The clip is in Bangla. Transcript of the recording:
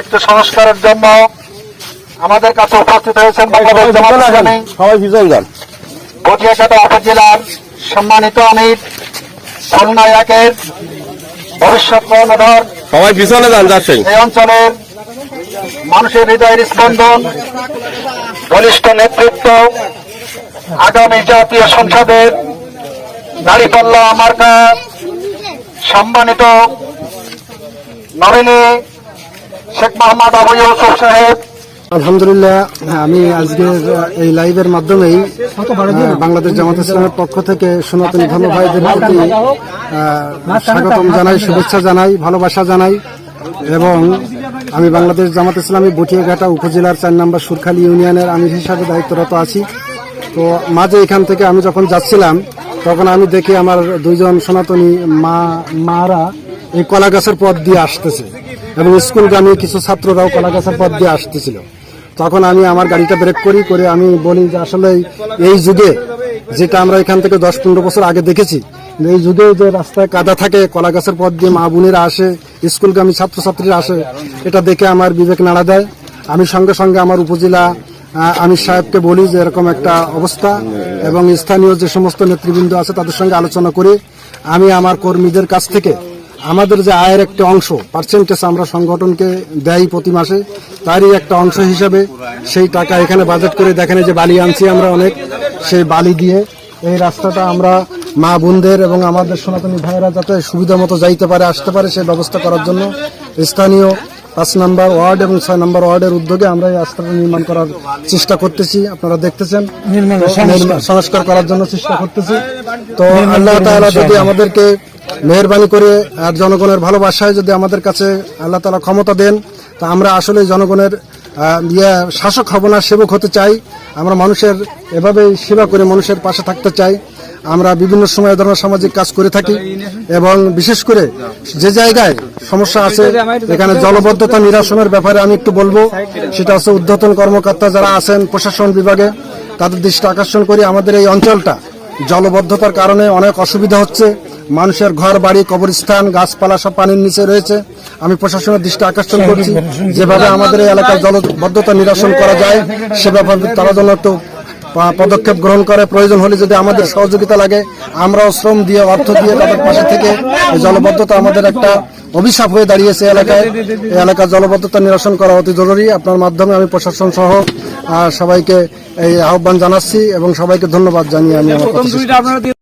একটু সংস্কারের জন্য আমাদের কাছে উপস্থিত হয়েছেন বটিয়াঘাটা উপজেলার সম্মানিত আমির খুলনা একের ভবিষ্যৎ কর্ণধর। সবাই পিছনে যান যাচ্ছেন। এই অঞ্চলের মানুষের হৃদয়ের স্পন্দন বলিষ্ঠ নেতৃত্ব আগামী জাতীয় সংসদের দাঁড়িপাল্লা মার্কা সম্মানিত নমিনী শেখ মোহাম্মদ আবু ইউসুফ সাহেব। আলহামদুলিল্লাহ, আমি আজকে এই লাইভের মাধ্যমেই বাংলাদেশ জামাত ইসলামের পক্ষ থেকে সনাতন ধর্ম ভাইদের প্রতি স্বাগতম জানাই, শুভেচ্ছা জানাই, ভালোবাসা জানাই এবং আমি বাংলাদেশ জামাত ইসলামী বটিয়াঘাটা উপজেলার চার নম্বর সুরখালী ইউনিয়নের আমির হিসাবে দায়িত্বরত আছি। তো মাঝে এখান থেকে আমি যখন যাচ্ছিলাম, তখন আমি দেখি আমার দুইজন সনাতনী মা, মারা এই কলা গাছের পথ দিয়ে আসতেছে। এবং স্কুলগামী কিছু ছাত্ররাও কলা গাছের পথ দিয়ে আসতেছিল। তখন আমি আমার গাড়িটা ব্রেক করি, করে আমি বলি যে আসলে এই যুগে যেটা আমরা এখান থেকে দশ পনেরো বছর আগে দেখেছি, এই যুগে যে রাস্তায় কাদা থাকে কলা গাছের পথ দিয়ে মা বোনেরা আসে, স্কুলগামী ছাত্রছাত্রীরা আসে, এটা দেখে আমার বিবেক নাড়া দেয়। আমি সঙ্গে সঙ্গে আমার উপজেলা আমি সাহেবকে বলি যে এরকম একটা অবস্থা এবং স্থানীয় যে সমস্ত নেতৃবৃন্দ আছে তাদের সঙ্গে আলোচনা করে। আমি আমার কর্মীদের কাছ থেকে আমাদের যে আয়ের একটা অংশ পার্সেন্টেজ আমরা সংগঠনকে দেয় প্রতি মাসে, তারই একটা অংশ হিসাবে সেই টাকা এখানে বাজেট করে দেখেন যে বালি আনছি আমরা অনেক, সেই বালি দিয়ে এই রাস্তাটা আমরা মা বোনদের এবং আমাদের সনাতনী ভাইয়েরা যাতে সুবিধা মতো যাইতে পারে, আসতে পারে সেই ব্যবস্থা করার জন্য স্থানীয় পাঁচ নম্বর ওয়ার্ড এবং ছয় নম্বর ওয়ার্ডের উদ্যোগে আমরা এই রাস্তাটা নির্মাণ করার চেষ্টা করতেছি। আপনারা দেখতেছেন। সংস্কার। করার জন্য চেষ্টা করতেছি। তো আল্লাহ তাআলা যদি আমাদেরকে মেহরবানি করে আর জনগণের ভালোবাসায় যদি আমাদের কাছে আল্লাহ তাআলা ক্ষমতা দেন তা আমরা আসলে জনগণের ইয়ে শাসক হব না সেবক হতে চাই। আমরা মানুষের এভাবেই সেবা করে মানুষের পাশে থাকতে চাই। আমরা বিভিন্ন সময় ধরনের সামাজিক কাজ করে থাকি এবং বিশেষ করে যে জায়গায় সমস্যা আছে, এখানে জলবদ্ধতা নিরসনের ব্যাপারে আমি একটু বলব। সেটা হচ্ছে উদ্ধতন কর্মকর্তা যারা আছেন প্রশাসন বিভাগে, তাদের দৃষ্টি আকর্ষণ করি। আমাদের এই অঞ্চলটা জলবদ্ধতার কারণে অনেক অসুবিধা হচ্ছে। মানুষের ঘর, বাড়ি, কবরস্থান, গাছপালা সব পানির নিচে রয়েছে। আমি প্রশাসনের দৃষ্টি আকর্ষণ করছি। যেভাবে আমাদের এই এলাকার জলবদ্ধতা নিরসন করা যায় সে ব্যাপারে তারা যেন একটু পদক্ষেপ গ্রহণ করে, প্রয়োজন হলে যদি আমাদের সহযোগিতা লাগে, আমরাও শ্রম দিয়ে, অর্থ দিয়ে তাদের পাশে থেকে জলবদ্ধতা আমাদের একটা অভিশাপ হয়ে দাঁড়িয়েছে এলাকায় এলাকার জলবদ্ধতা নিরসন করা অতি জরুরি আপনার মাধ্যমে আমি প্রশাসন সহ সবাইকে এই আহ্বান জানাচ্ছি এবং সবাইকে ধন্যবাদ জানিয়ে আমি।